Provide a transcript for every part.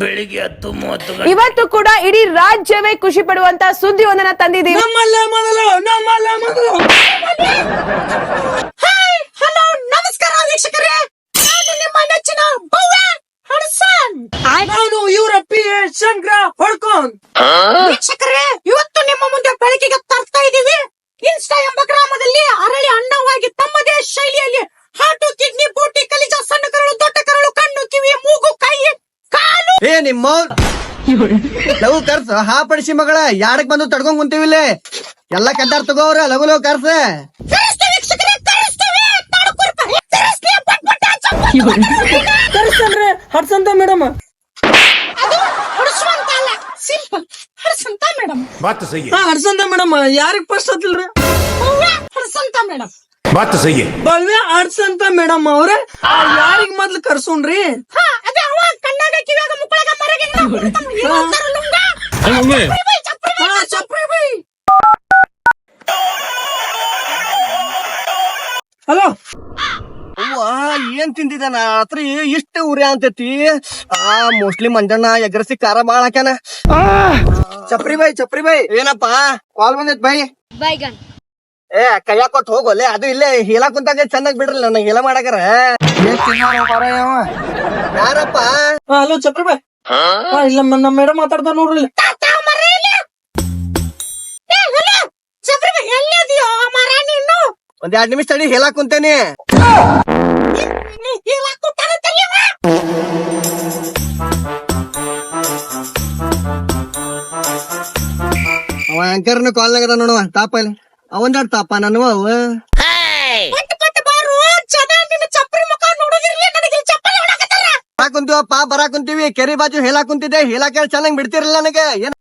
ಬೆಳಿಗ್ಗೆ ಹತ್ತು ಮೂವತ್ತು ಇವತ್ತು ಕೂಡ ಇಡೀ ರಾಜ್ಯವೇ ಖುಷಿ ಪಡುವಂತ ಸುದ್ದಿ ಒಂದನ್ನ ತಂದಿದ್ದೀವಿ. ನಮ್ಮಲ್ಲೇ ಮೊದಲು ನಮ್ಮಲ್ಲೇ ಮೊದಲು. ಹಲೋ ನಮಸ್ಕಾರ ವೀಕ್ಷಕರೇ. ನಾನು ನಿಮ್ಮ ನೆಚ್ಚಿನ ಭವ್ಯ ಹಡ್ಸನ್. ನಾನು ಇವರ ಪಿ ಎ ಶಂಕರ ಹೊಡ್ಕೊಂಡ್ ವೀಕ್ಷಕರೇ ಇವತ್ತು ನಿಮ್ಮ ಮುಂದೆ ಬೆಳಕಿಗೆ ಲಘು ಕರ್ಸ ಹಾ ಪಡಿಸಿ ಮಗಳ ಯಾಡಕ್ ಬಂದು ತಡ್ಕೊಂಡ್ ಕುಂತೀವಿಲ್ಲ ಎಲ್ಲಾ ಕದ್ದಾರ್ ತಗೋರ ಲಘು ಲಘು ಕರ್ಸ. ಕರ್ಸನ್ರ ಹಡ್ಸಂತ ಮೇಡಮ್. ಹಡ್ಸಂತ ಯಾರಿಗ್ ಫಸ್ಟ್ ಮೇಡಮ್. ಮೇಡಮ್ ಅವ್ರ. ಯಾರಿಗ್ ಮೊದ್ಲು ಕರ್ಸೋನ್ರಿ? ಹಲೋ? ಅವ್ವ ಏನ್ ತಿಂದಿದ ನಾ? ರಾತ್ರಿ ಇಷ್ಟ ಉರಿ ಅಂತೈತಿ. ಆ ಮೋಸ್ಟ್ಲಿ ಮಂಜಣ್ಣ ಎಗ್ರಸಿ ಖಾರ ಬಾಳ ಹಾಕ್ಯಾನ. ಚಪ್ರಿ ಬೈ ಚಪ್ರಿ ಬೈ ಏನಪ್ಪಾ? ಕಾಲ್ ಬಂದೈತ್ ಬೈ ಏ ಕೈಯಾಗ ಕೊಟ್ಟು ಹೋಗೋಲೆ ಅದು ಇಲ್ಲೇ ಹೀಲಾ ಕುಂತಾಗ ಚಂದಾಗ್ ಬಿಡ್ರಿ ನನಗೆ ಹೀಲ ಮಾಡಾಕರ. ಯಾರಪ್ಪ? ಹಲೋ ಚಪ್ರಿ ಬೈ ಹಾ ಇಲ್ಲ ನಮ್ಮ ಮೇಡಮ್ ಮಾತಾಡ್ತಾರ ನೋಡ್ರಿ ಒಂದ್ ಎರಡ್ ನಿಮಿಷ ತಡಿ ಹೀಲಾ ಕುಂತೇನಿ. ಅವ ಆಂಕರ್ನ ಕಾಲ್ನಾಗದ ನೋಡುವ ತಾಪ ಅವಂದಾಡ್ ತಾಪ ನನ್ವ ಅವ? ಕುಂತೀವಪ್ಪ ಬರಾ ಕುಂತೀವಿ ಕೆರಿ ಬಾಜು ಹೇಳಾ ಕುಂತಿದ್ದೆ ಹೇಳಾ ಕೇಳಿ ಚೆನ್ನಾಗ್ ಬಿಡ್ತಿರಲಿಲ್ಲ ನನಗೆ. ಏನ್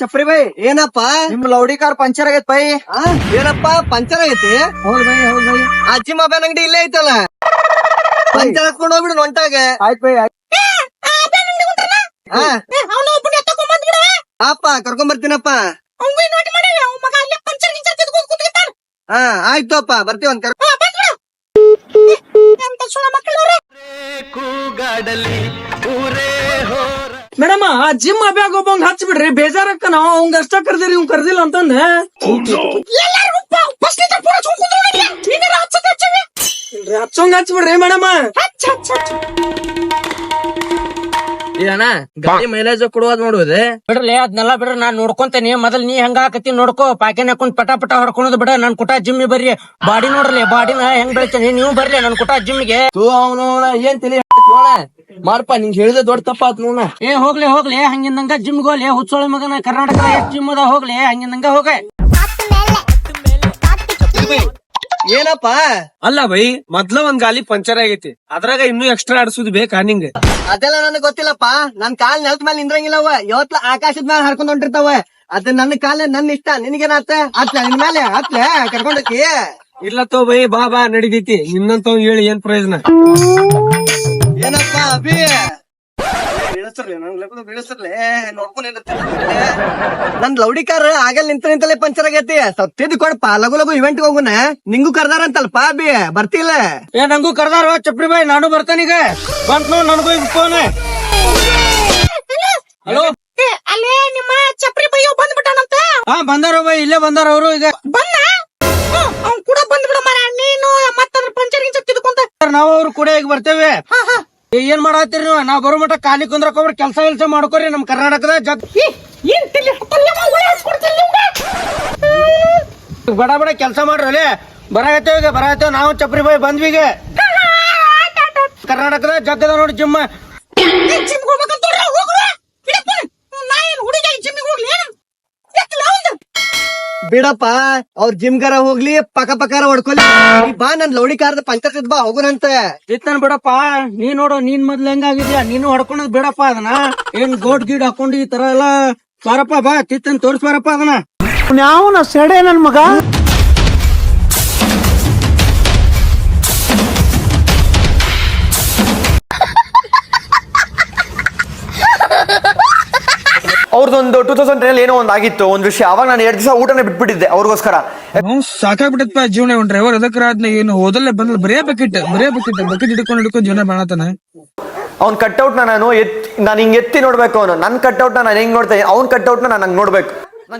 ಚಪ್ರಿ ಬೈ ಏನಪ್ಪ? ನಿಮ್ ಲೌಡಿ ಕಾರ್ ಪಂಚರ್ ಆಗೈತ್ ಬೈ. ಆ, ಏನಪ್ಪ? ಪಂಚರ್ ಆಗೈತಿ? ಹೌದ್ ಬೈ ಹೌದ್ ಬೈ. ಅಜ್ಜಿ ಮೊಬೈಲ್ ಅಂಗಡಿ ಇಲ್ಲೇ ಐತಲ್ಲ? ಪಂಚರ್ ಹಾಕೊಂಡ್ ಹೋಗ್ಬಿಡು ಒಂಟಾಗ. ಆಯ್ತು ಬೈ ಅಪ್ಪ ಕರ್ಕೊಂಡ್ ಆ. ಹಾ ಆಯ್ತಪ್ಪ ಬರ್ತೀವಿ ಒಂದ್ ಕರ್. ಹಾ ಬಂದ್ಬಿಡು ಎಂತ ಸುಳ ಮಕ್ಕಳವ್ರೆ ಮೇಡಮ್ ಆ ಜಿಮ್ ಅಭ್ಯಾಗ ಒಬ್ಬಂಗ್ ಹಚ್ಚ ಬಿಡ್ರಿ ಬೇಜಾರಕ್ಕ ನಾವ್ ಅವಂಗ ಅಷ್ಟ ಕರ್ದಿರಿ ಇವ್ ಕರ್ದಿಲ್ಲ ಅಂತಂದ. ಎಲ್ಲಾರು ಫಸ್ಟ್ ಲೀಟರ್ ಪೂರ ಚುಂಕುದ್ರು ಈಗ ಹಚ್ಚದ ಹಚ್ಚವೆ ಇಲ್ರಿ ಹಚ್ಚೋಂಗ್ ಹಚ್ಚ ಬಿಡ್ರಿ ಮೇಡಮ್. ಹಚ್ಚ ಹಚ್ಚ ಹಚ್ಚ. ಅಣ್ಣ ಗಾಡಿ ಮೈಲೇಜ್ ಕೊಡುವದ್ ನೋಡುವುದೇ ಬಿಡ್ರಿ ಅದ್ನೆಲ್ಲ ಬಿಡ್ರಿ ನಾನ್ ನೋಡ್ಕೊಂತೇನಿ. ಮೊದಲ್ ನೀ ಹೆಂಗ ಹಾಕತಿ ನೋಡ್ಕೋ. ಪಾಕೆನ್ ಹಾಕೊಂಡ್ ಪಟ ಪಟ ಹೊಡ್ಕೊಳೋದ್ ಬಿಡ. ನನ್ ಕುಟ ಜಿಮ್ಮಿ ಬರ್ರಿ. ಬಾಡಿ ನೋಡ್ರಿ ಬಾಡಿನ ಹೆಂಗ್ ಬೆಳಿತೇನಿ? ನೀವು ಬರ್ರಿ ನನ್ ಕುಟ ಜಿಮ್ಗೆ ತೂ ಅವನು ಏನ್ ತಿಳಿ ನೋಡ ಮಾಡಪ್ಪ ನಿಂಗ್ ಹೇಳಿದ ದೊಡ್ಡ ತಪ್ಪಾತ್ ನೋಡ ಏ ಹೋಗ್ಲಿ ಹೋಗ್ಲಿ. ಹಂಗಿಂದಂಗ ಜಿಮ್ಗೆ ಹೋಗ್ಲಿ. ಹುಚ್ಚೋಳ ಮಗನ ಕರ್ನಾಟಕ ಎಷ್ಟ್ ಜಿಮ್ ಅದ ಹೋಗ್ಲಿ. ಹಂಗಿಂದಂಗ ಹೋಗ. ಏನಪ್ಪ? ಅಲ್ಲ ಬೈ ಮೊದ್ಲ ಒಂದ್ ಗಾಲಿ ಪಂಚರ್ ಆಗೈತಿ. ಅದ್ರಾಗ ಇನ್ನೂ ಎಕ್ಸ್ಟ್ರಾ ಆಡ್ಸುದ್ ಬೇಕಾ ನಿಂಗ? ಅದೆಲ್ಲ ನನಗ್ ಗೊತ್ತಿಲ್ಲಪ್ಪ. ನನ್ ಕಾಲ್ ನೆಲದ ಮೇಲೆ ನಿಂದ್ರಂಗಿಲ್ಲವ ಯಾವತ್ ಆಕಾಶದ ಮೇಲೆ ಹರ್ಕೊಂಡ್ ಹೊಂಟಿರ್ತಾವ ಅದ್ ನನ್ನ ಕಾಲ ನನ್ನ ಇಷ್ಟ. ನಿನಗೇನಾತ ಅತ್ಲ ನಿನ್ ಮೇಲೆ ಅತ್ಲ ಕರ್ಕೊಂಡೋಗಿ ಇಲ್ಲ ತೋ ಬೈ ಬಾ ಬಾ ನಡಿದೈತಿ ನಿನ್ನಂತ ಹೇಳಿ ಏನ್ ಪ್ರಯೋಜನ? ಏನಪ್ಪ ಅಭಿ? ಬೀಳಿಸ್ತಿರ್ಲಿ ನನ್ ಲಗು ಬೀಳಿಸ್ತಿರ್ಲಿ. ನೋಡ್ಕೊಂಡ್. ನನ್ ಲೌಡಿ ಕಾರ್ ಆಗಲ್ ನಿಂತ ನಿಂತಲೇ ಪಂಚರ್ ಆಗೈತಿ. ಸ್ವಲ್ಪ ತಿದ್ದು ಕೊಡಪ್ಪ ಲಗು ಲಗು ಇವೆಂಟ್ ಹೋಗುನ. ನಿಂಗೂ ಕರ್ದಾರಂತಲ್ಪ ಬಿ ಬರ್ತಿಲ್ಲ. ಏ ನಂಗೂ ಕರ್ದಾರ ಚಪ್ರಿ ಬಾಯ್ ನಾನು ಬರ್ತಾನೀಗ ಬಂತ್ ನೋಡ್ ನನಗೂ ಈಗ ಫೋನ್ ಹಲೋ ಅಲ್ಲೇ ನಿಮ್ಮ ಚಪ್ರಿ ಬೈಯೋ ಬಂದ್ಬಿಟ್ಟಾನಂತ? ಹಾ ಬಂದಾರ ಬಾಯ್ ಇಲ್ಲೇ ಬಂದಾರ ಅವರು ಈಗ. ಬಂದ? ಅವ್ನ್ ಕೂಡ ಬಂದ್ಬಿಡ ಮರ ನೀನು ಮತ್ತದ್ರ ಪಂಚರ್ ಗಿಂಚ ತಿದ್ಕೊಂತ. ನಾವು ಅವ್ರು ಕೂಡ ಈಗ ಬರ್ತೇವೆ. ಹಾ ಹಾ. ಏನ್ ಮಾಡತ್ತೀರಿ ನೀವು? ನಾವ್ ಬರೋ ಮಟ್ಟ ಕಾಲಿ ಕುಂದ್ರಕ್ ಹೋಗ್ರಿ ಕೆಲಸ ಕೆಲಸ ಮಾಡ್ಕೋರಿ ನಮ್ ಕರ್ನಾಟಕದ ಜಗ್ ಬಡ ಬಡ ಕೆಲಸ ಮಾಡ್ರಿ ಬರಾಗತ್ತೇವ ಈಗ ಬರಾಗತ್ತೇವ ನಾವು ಚಪ್ರಿ ಬಾಯಿ ಬಂದ್ವಿ ಈಗ. ಕರ್ನಾಟಕದ ಜಗ್ಗದ ನೋಡಿ ಜಿಮ್ ಜಿಮ್ ಹೋಗ್ಬೇಕಂತ ಹೋಗುವ ಬಿಡಪ್ಪ ನಾ ಏನ್ ಹುಡುಗ ಜಿಮ್ಮಿಗೆ ಹೋಗ್ಲಿ ಎತ್ತಲ ಅವಂದು ಬಿಡಪ್ಪ ಅವ್ರ ಜಿಮ್ ಗರ ಹೋಗ್ಲಿ ಪಕ್ಕ ಪಕಾರ ಹೊಡ್ಕೊಲಿ. ಈ ಬಾ ನನ್ ಲೌಡಿ ಕಾರ್ದ ಪಂಚರ್ ಬಾ ಹೋಗುನಂತ ಇತ್ತನ್ ಬಿಡಪ್ಪ ನೀ ನೋಡು ನೀನ್ ಮೊದ್ಲು ಹೆಂಗಾಗಿದ್ಯಾ ನೀನು ಹೊಡ್ಕೊಂಡ್ ಬಿಡಪ್ಪ ಅದನ್ನ. ಏನ್ ಗೋಡ್ ಗೀಡ್ ಹಾಕೊಂಡು ಈ ತರ ಎಲ್ಲ ಬಾರಪ್ಪ ಬಾ ತಿತ್ತನ್ ತೋರ್ಸ್ಬಾರಪ್ಪ ಅದನ್ನ. ಅವ್ರದ್ದೊಂದು ಟೂ ತೌಸಂಡ್ ಟೆನ್ ಏನೋ ಒಂದು ಆಗಿತ್ತು ಒಂದು ವಿಷಯ. ಅವಾಗ ನಾನು ಎರಡು ದಿವಸ ಊಟನೇ ಬಿಟ್ಬಿಟ್ಟಿದ್ದೆ ಅವ್ರಿಗೋಸ್ಕರ. ಸಾಕಾಗ್ಬಿಟ್ಟಪ್ಪ ಜೀವನ ಉಂಟ್ರೆ ಡ್ರೈವರ್ ಅದಕ್ರ ಅದ್ನ ಏನು ಓದಲ್ಲೇ ಬಂದಲ್ಲ ಬರೇ ಬಕೆಟ್ ಬರೇ ಬಕೆಟ್ ಬಕೆಟ್ ಹಿಡ್ಕೊಂಡು ಹಿಡ್ಕೊಂಡು ಜೀವನ ಮಾಡತಾನೆ. ಅವ್ನ್ ಕಟ್ಔಟ್ ನಾನು ಎತ್ ನಾನು ಹಿಂಗ್ ಎತ್ತಿ ನೋಡ್ಬೇಕು ಅವನು. ನನ್ ಕಟ್ಔಟ್ ನಾನು ಹೆಂಗ್ ನೋಡ್ತೇನೆ ಅವ್ನ್ ಕಟ್ಔಟ್ ನಾನು ಹಂಗ್ ನೋಡ್ಬೇಕು.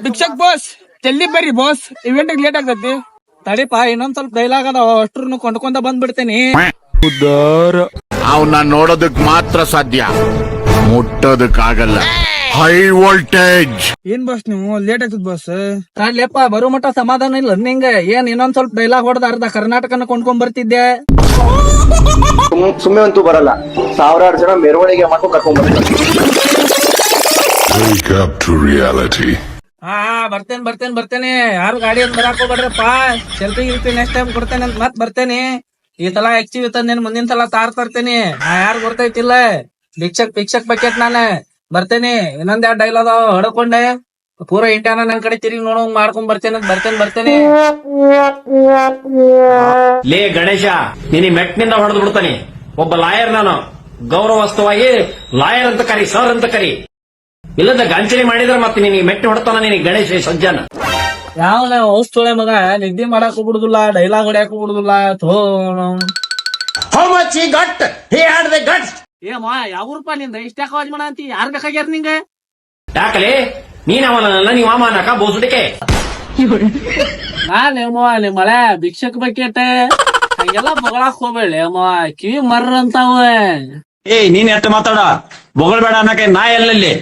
ಭಿಕ್ಷಕ್ ಬಾಸ್ ಜಲ್ದಿ ಬರ್ರಿ ಬಾಸ್ ಇವೆಂಟ್ ಲೇಟ್ ಆಗ್ತೈತಿ. ತಡಿಪ ಇನ್ನೊಂದ್ ಸ್ವಲ್ಪ ಡೈಲಾಗ್ ಅದಾವ. ಅಷ್ಟ್ರು ಕೊಂಡ್ಕೊಂಡ ಬಂದ್ಬಿಡ್ತೇನೆ. ಅವನ್ನ ನೋಡೋದಕ್ ಮಾತ್ರ ಸಾಧ್ಯ. ಮುಟ್ಟೋದಕ್ಕಾಗಲ್ಲ. ಹೈ ವೋಲ್ಟೇಜ್ ಏನ್ ಬಸ್ ನೀವು? ಲೇಟ್ ಆಗ್ತದ ಬಸ್ ಕಾಡ್ಲೇಪ ಬರೋ ಮಟ್ಟ ಸಮಾಧಾನ ಇಲ್ಲ. ನಿಂಗ ಏನ್ ಇನ್ನೊಂದ್ ಸ್ವಲ್ಪ ಡೈಲಾಗ್ ಹೊಡೆದ ಅರ್ಧ ಕರ್ನಾಟಕನ ಕೊಂಡ್ಕೊಂಡ್ ಬರ್ತಿದ್ದೆ? ಸುಮ್ಮನೆ ಅಂತೂ ಬರಲ್ಲ. ಸಾವಿರಾರು ಜನ ಮೆರವಣಿಗೆ ಮಾಡ್ಕೊಂಡು ಕರ್ಕೊಂಡ್ ಬರ್ತಾರೆ Wake up to reality. ಹಾ ಬರ್ತೇನೆ ಬರ್ತೇನೆ ಬರ್ತೇನೆ. ಯಾರು ಗಾಡಿ ಅಂತ ಬರಾಕ್ ಹೋಗ್ಬೇಡ್ರಪ್ಪ. ಸೆಲ್ಫಿ ಗಿಲ್ಫಿ ನೆಕ್ಸ್ಟ್ ಟೈಮ್ ಕೊಡ್ತೇನೆ ಅಂತ ಮತ್ ಬರ್ತೇನೆ. ಈ ಸಲ ಆಕ್ಟಿವ್ ತಂದೇನೆ ಮುಂದಿನ ಸಲ ತಾರ್ ತರ್ತೇನೆ. ಯಾರು ಗೊತ್ತೈತಿಲ್ಲ. ಭಿಕ್ಷಕ್ ಭಿಕ್ಷಕ್ ಬಕೆಟ್ ನಾನು. ಬರ್ತೇನೆ ಇನ್ನೊಂದ್ ಎರಡ್ ಡೈಲ್ ಅದಾವ ಹಡ್ಕೊಂಡೆ. ಪೂರ ಇಂಡಿಯಾನ ನನ್ ಕಡೆ ತಿರುಗಿ ನೋಡೋ ಮಾಡ್ಕೊಂಡ್ ಬರ್ತೇನೆ ಅಂತ ಬರ್ತೇನೆ ಬರ್ತೇನೆ. ಲೇ ಗಣೇಶ ನಿನ್ನ ಮೆಟ್ಟಿನಿಂದ ಹೊಡೆದು ಬಿಡ್ತಾನೆ. ಒಬ್ಬ ಲಾಯರ್ ನಾನು. ಗೌರವಸ್ತವಾಗಿ ಲಾಯರ್ ಅಂತ ಕರಿ ಸರ್ ಅಂತ ಕರಿ. ಇಲ್ಲದ ಗಂಚಲಿ ಮಾಡಿದ್ರೆ ಮತ್ತೆ ನಿನಗೆ ಮೆಟ್ಟಿ ಹೊಡ್ತಾನ ನಿನಗೆ ಗಣೇಶ ಸಜ್ಜನ. ಯಾವ ಔಷಧಿ ಮಗ ನಿದ್ದೆ ಮಾಡಕ್ ಬಿಡುದಿಲ್ಲ ಡೈಲಾಗ್ ಹೊಡ್ಯಾಕ ಬಿಡುದಿಲ್ಲ ಥೋ ಹೌ ಮಚ್ ಈ gut. He had the guts ಏ ಮಾ ಯಾವ ರೂಪಾಯಿ ನಿಂದ? ಇಷ್ಟ್ಯಾಕ ಕಾಲೇಜ್ ಮಾಡ ಅಂತಿ ಯಾರ್ ಬೇಕಾಗ್ಯಾರ ನಿಂಗ? ಯಾಕಲೆ? ನೀನ್ ಅವನಲ್ಲ ನೀವು ಅಮಾನಕ ಬೋಸುಡಿಕೆ. ಲೇ ಅಮ್ಮ ನಿಮ್ ಮಳೆ ಭಿಕ್ಷಕ್ ಬಕೆಟ್. ಹಂಗೆಲ್ಲ ಬಗಳಾಕ್ ಹೋಗ್ಬೇಡಿ ಅಮ್ಮ ಕಿವಿ ಮರ್ರ ಅಂತಾವ ಏಯ್ ನೀನ್ ಎತ್ತ ಮಾತಾಡ. ಬೊಗಳ್ಬೇಡ ಅನ್ನಕ್ಕೆ ನಾ ಎಲ್ಲಲ್ಲಿ?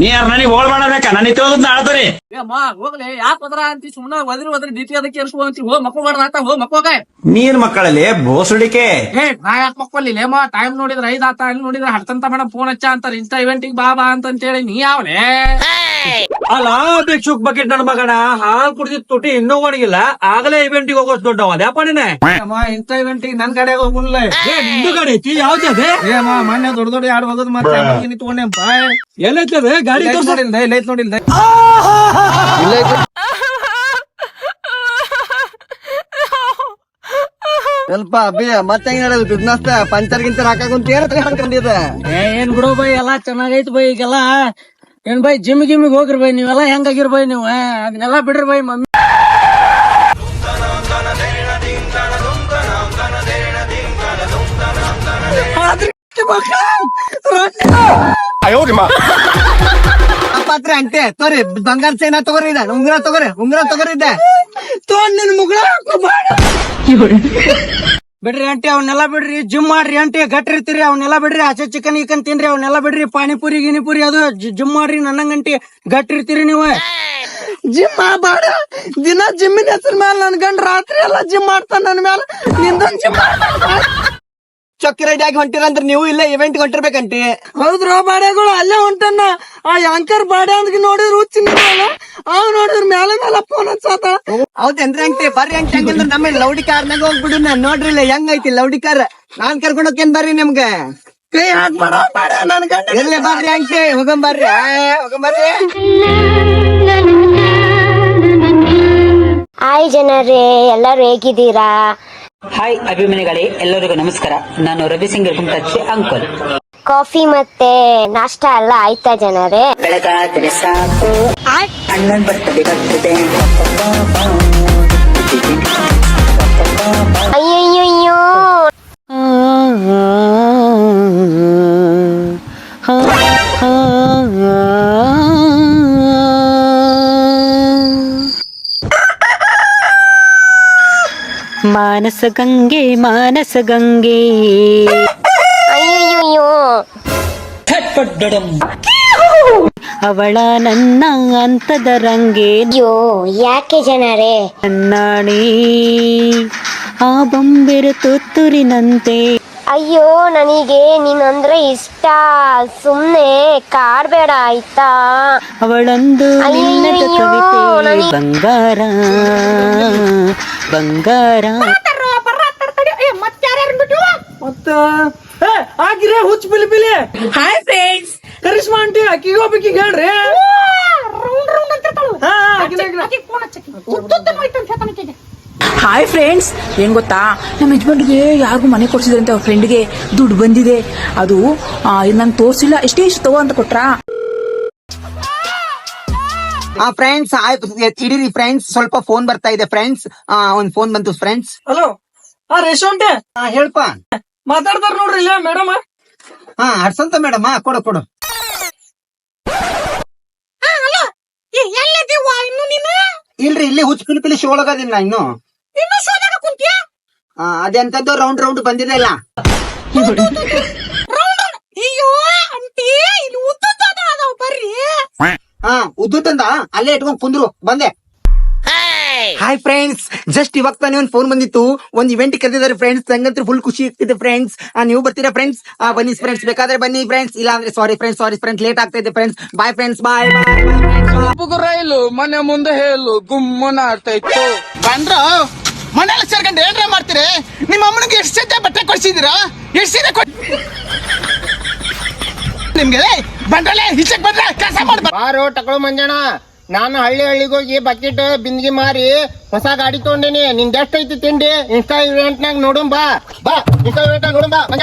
ನೀ ಯಾರ ನನಗೆ ಹೋಳ್ ಮಾಡಬೇಕ? ನನಗೆ ತಿಳಿದ್ ಆಡ್ತಾರೆ ಏ ಅಮ್ಮ ಹೋಗ್ಲಿ. ಯಾಕೆ ಹೋದ್ರ ಅಂತಿ? ಸುಮ್ಮನೆ ಒದ್ರಿ ಒದ್ರಿ ಡಿಟಿ ಅದಕ್ಕೆ ಏರ್ಸ್ಕೊ ಅಂತ. ಹೋ ಮಕ್ಕಳು ಮಾಡ್ದ ಆತ ಹೋ ಮಕ್ಕೋಗ ನೀನ್ ಮಕ್ಕಳಲ್ಲಿ ಬೋಸುಡಿಕೆ. ಏ ನಾ ಯಾಕೆ ಮಕ್ಕೊಲ್ಲಿ ಮಾ ಟೈಮ್ ನೋಡಿದ್ರೆ ಐದ್ ಆತ ಅಲ್ಲಿ ನೋಡಿದ್ರೆ ಹಡ್ತಂತ ಮೇಡಮ್ ಫೋನ್ ಹಚ್ಚ ಅಂತಾರೆ. ಇಂಥ ಇವೆಂಟಿಗೆ ಬಾ ಬಾ ಅಂತ ಹೇಳಿ ನೀ ಯಾವನೇ ಅಲ್ಲ ಭಿಕ್ಷುಕ್ ಬಕೆಟ್ ನನ್ನ ಮಗನ ಹಾಲ್ ಕುಡ್ದಿದ್ ತುಟಿ ಇನ್ನೂ ಒಣಗಿಲ್ಲ. ಆಗಲೇ ಇವೆಂಟಿಗೆ ಹೋಗೋಸ್ ದೊಡ್ಡವ ಅದ್ಯಾಪ ನೀನೆ ಅಮ್ಮ ಇಂತ ಇವೆಂಟಿಗೆ ನನ್ ಕಡೆ ಹೋಗುಲ್ಲ ನಿಂದು ಗಾಡಿ ಐತಿ? ಯಾವ್ದದೆ ಏ ಅಮ್ಮ ಮೊನ್ನೆ ದೊಡ್ಡ ದೊಡ್ಡ ಯಾರು ಹೋಗೋದು ಮತ್ತೆ ತಗೊಂಡೆಪ್ಪ ಎಲ್ಲೈತದೆ ಗಾಡಿ ಲೈಟ್ ನೋಡಿಲ್ದೆ ಲೈಟ್ ನೋಡಿಲ್ದೆ. ಸ್ವಲ್ಪ ಅಬ್ಬಿ ಮತ್ತೆ ಹೆಂಗ್ ನಡೆದು? ಬಿಸ್ನೆಸ್ ಪಂಚರ್ ಗಿಂಚರ್ ಹಾಕಾಕುಂತ ಏನ್ ಏನ್ ಬಿಡೋ ಬೈ ಎಲ್ಲಾ ಚೆನ್ನಾಗೈತ್ ಬೈ ಈಗೆಲ್ಲ. ಏನ್ ಬೈ ಜಿಮ್ ಗಿಮ್ಮಿಗ್ ಹೋಗ್ರಿ ಬೈ ನೀವೆಲ್ಲ ಹೆಂಗಾಗಿರ್ ಬೈ ನೀವು? ಏ, ಅದನ್ನೆಲ್ಲ ಬಿಡ್ರಿ ಬೈ ಮಮ್ಮಿ. ಪಾತ್ರೆ ಅಂಟೆ ತೋರಿ ಬಂಗಾರ ಚೈನ ತಗೋರಿ ಇದ ಉಂಗ್ರ ತಗೋರಿ ಉಂಗ್ರ ತಗೋರಿ ಇದ್ದೆ ತಗೊಂಡ್ ನಿನ್ ಮುಗಳ ಬಿಡ್ರಿ ಅಂಟಿ ಅವನ್ನೆಲ್ಲ ಬಿಡ್ರಿ ಜಿಮ್ ಮಾಡ್ರಿ ಅಂಟಿ ಗಟ್ಟಿರ್ತೀರಿ ಅವನ್ನೆಲ್ಲ ಬಿಡ್ರಿ, ಆಚೆ ಚಿಕನ್ ಈಕನ್ ತಿನ್ರಿ ಅವನ್ನೆಲ್ಲ ಬಿಡ್ರಿ, ಪಾನಿಪುರಿ, ಗಿನಿಪುರಿ, ಅದು ಜಿಮ್ ಮಾಡ್ರಿ ನನ್ನಂಗಂಟಿ ಗಟ್ಟಿರ್ತೀರಿ ನೀವು. ಜಿಮ್ ಮಾಡಬೇಡ ದಿನ ಜಿಮ್ಮಿನ ಹೆಸರು ಮೇಲೆ ನನ್ ಗಂಡ ರಾತ್ರಿ ಎಲ್ಲ ಜಿಮ್ ಮಾಡ್ತಾನ ನನ್ ಮೇಲೆ ನಿಂದೊಂದ್ ಜಿಮ್ ಚೊಕ್ಕಿ ರೆಡಿ ಆಗಿ ಹೊಂಟಿರಂದ್ರ ನೀವು ಇಲ್ಲ ಇವೆಂಟ್ ಹೊಂಟಿರ್ಬೇಕಂಟಿ. ಹೌದ್ರ ಬಾಡೆಗಳು ಅಲ್ಲೇ ಹೊಂಟನ್ನ. ಆ ಯಾಂಕರ್ ಬಾಡೆ ಅಂತ ನೋಡಿದ್ರ ಹುಚ್ಚಿ ಅವ್ ನೋಡಿದ್ರ ಮೇಲೆ ಮೇಲೆ ಫೋನ್ ಹಚ್ಚಾತ. ಹೌದೇನ್ರಿ ಅಂಟಿ ಬರ್ರಿ ಅಂಟಿ ಹಂಗಂದ್ರ ನಮ್ಮ ಲೌಡಿ ಕಾರ್ನಾಗ ಹೋಗ್ಬಿಡು ನಾ ನೋಡ್ರಿ ಇಲ್ಲ ಹೆಂಗ್ ಐತಿ ಲೌಡಿ ಕಾರ್? ನಾನ್ ಕರ್ಕೊಂಡ್ ಹೋಗ್ತೇನ್ ಬರ್ರಿ ನಿಮ್ಗೆ. ಕೈ ಹಾಕ್ ಬಾಡ ನನ್ ಗಂಡ. ಇರ್ಲಿ ಬರ್ರಿ ಅಂಟಿ ಹೋಗಂಬರ್ರಿ ಹೋಗಂಬರ್ರಿ ಹಾಯ್ ಜನರೇ ಎಲ್ಲರೂ ಹೇಗಿದ್ದೀರಾ? ಹಾಯ್ ಅಭಿಮಾನಿಗಳೇ ಎಲ್ಲರಿಗೂ ನಮಸ್ಕಾರ. ನಾನು ರವಿ ಸಿಂಗ್ ಕುಮಟಚ್ಚಿ ಅಂಕಲ್. ಕಾಫಿ ಮತ್ತೆ ನಾಷ್ಟ ಎಲ್ಲ ಆಯ್ತಾ ಜನರೇ? ಬೆಳಗಾದ್ರೆ ಸಾಕು. ಅಣ್ಣನ್ ಬರ್ತದೆ ಬರ್ತದೆ ಮಾನಸ ಗಂಗೆ ಮಾನಸ ಗಂಗೆ. ಅಯ್ಯಯ್ಯೋ ಅವಳ ನನ್ನ ಅಂತದ ರಂಗೆ. ಅಯ್ಯೋ ಯಾಕೆ ಜನರೇ? ನನ್ನಾಣಿ ಆ ಬೊಂಬೆರ ತುತ್ತೂರಿನಂತೆ. ಅಯ್ಯೋ ನನಗೆ ನೀನಂದ್ರೆ ಇಷ್ಟ. ಸುಮ್ನೆ ಕಾಡ್ಬೇಡ ಆಯ್ತಾ? ಅವಳೊಂದು ನಿನ್ನದ ಕವಿತೆ. ಬಂಗಾರ ಬಂಗಾರ. ಮತ್ತ ಆಗಿರೇ ಹುಚ್ಚ ಬಿಲಿ ಬಿಲಿ. ಹಾಯ್ ಫ್ರೆಂಡ್ಸ್ ಕರಿಷ್ಮಾ ಆಂಟಿ ಅಕ್ಕಿಗೆ ಹೋಗ್ಬೇಕಿಗೆ ಹೇಳ್ರಿ. ಹಾಯ್ ಫ್ರೆಂಡ್ಸ್ ಏನ್ ಗೊತ್ತಾ? ನಮ್ಮ ಯಜಮಾನ್ರಿಗೆ ಯಾರಿಗೂ ಮನೆ ಕೊಡ್ಸಿದ್ರಂತೆ ಅವ್ರ ಫ್ರೆಂಡ್ಗೆ ದುಡ್ಡು ಬಂದಿದೆ. ಅದು ನಂಗೆ ತೋರ್ಸಿಲ್ಲ. ಎಷ್ಟೇ ಇಷ್ಟ ತಗೋ ಅಂತ ಕೊಟ್ರ? ಆ ಫ್ರೆಂಡ್ಸ್ ಇಡೀರಿ ಫ್ರೆಂಡ್ಸ್ ಸ್ವಲ್ಪ ಫೋನ್ ಬರ್ತಾ ಇದೆ ಫ್ರೆಂಡ್ಸ್ ಒಂದ್ ಫೋನ್ ಬಂತು ಫ್ರೆಂಡ್ಸ್ ಹಲೋ ಹಾ ರೇಷಂಟೆ ಹೇಳ್ಪಾ. ಮಾತಾಡ್ತಾರ ನೋಡ್ರಿ ಇಲ್ಲ ಮೇಡಮ್. ಹಾ ಹರ್ಸಂತ ಮೇಡಮ್. ಹಾ ಕೊಡು ಕೊಡು. ಹಾ ಇಲ್ರಿ ಇಲ್ಲಿ ಹುಚ್ಚ ಪಿಲಿಪಿಲಿ ಶೋ ಒಳಗದಿನ ನಾ ಇನ್ನು. ಇನ್ನು ಸೋದಾಗ ಕುಂತಿಯ? ಹಾ ಅದೆಂತದ್ದು ರೌಂಡ್ ರೌಂಡ್ ಬಂದಿದೆ ಇಲ್ಲ. ರೌಂಡ್ ಅಯ್ಯೋ ತಂದ ಇಲ್ಲಿ ಉದ್ದದ ಅದಾವ ಬರ್ರಿ. ಹಾ ಉದ್ದುತ್ತಂದ ಅಲ್ಲೇ ಇಟ್ಕೊಂಡ್ ಕುಂದ್ರು. ಬಂದೆ. ಹಾಯ್ ಫ್ರೆಂಡ್ಸ್ ಜಸ್ಟ್ ಇವಾಗ ತಾನೇ ಒಂದು ಫೋನ್ ಬಂದಿತ್ತು. ಒಂದು ಇವೆಂಟ್ ಕರೆದಿದ್ದಾರೆ ಫ್ರೆಂಡ್ಸ್ ನಂಗಂತೂ ಫುಲ್ ಖುಷಿ ಆಗ್ತಿದೆ ಫ್ರೆಂಡ್ಸ್ ನೀವು ಬರ್ತೀರಾ ಫ್ರೆಂಡ್ಸ್ ಬನ್ನಿ ಫ್ರೆಂಡ್ಸ್ ಬೇಕಾದ್ರೆ ಬನ್ನಿ ಫ್ರೆಂಡ್ಸ್ ಇಲ್ಲ ಅಂದ್ರೆ sorry friends sorry friends late ಆಗ್ತಾ ಇದೆ friends bye friends bye bye ರೈಲು ಮನೆ ಮುಂದೆ ಹೇಳು. ಗುಮ್ಮನ ಆಗ್ತೈತು ಬಂದ್ರ. ಮನೆಯಲ್ಲಿ ಸೇರ್ಕೊಂಡು ಏನ್ರ ಮಾಡ್ತೀರಿ? ನಿಮ್ಮ ಅಮ್ಮನಿಗೆ ಎಷ್ಟು ಸತ್ಯ ಬಟ್ಟೆ ಕೊಡ್ಸಿದೀರಾ ಎಷ್ಟು ಸೀರೆ ಕೊಡ್ ನಿಮ್ಗೆ ಬಂದ್ರಲ್ಲೇ ಹಿಚ್ಚಕ್ ಬಂದ್ರೆ ಕೆಲಸ ಮಾಡ್ಬಾರ ಬಾರೋ ತಗೊಳು ಮಂಜಣ್ಣ. ನಾನು ಹಳ್ಳಿ ಹಳ್ಳಿಗೆ ಹೋಗಿ ಬಕೆಟ್ ಬಿಂದಿಗೆ ಮಾರಿ ಹೊಸ ಗಾಡಿ ತಗೊಂಡೇನಿ. ನಿಂದ ಎಷ್ಟ್ ಐತಿ ತಿಂಡಿ? ಇನ್ಸ್ಟಾ ಇವೆಂಟ್ ನಾಗ ಬಾ. ಬಾ ಇನ್ಸ್ಟಾ ಇವೆಂಟ್ ಬಾ. ಬಾ.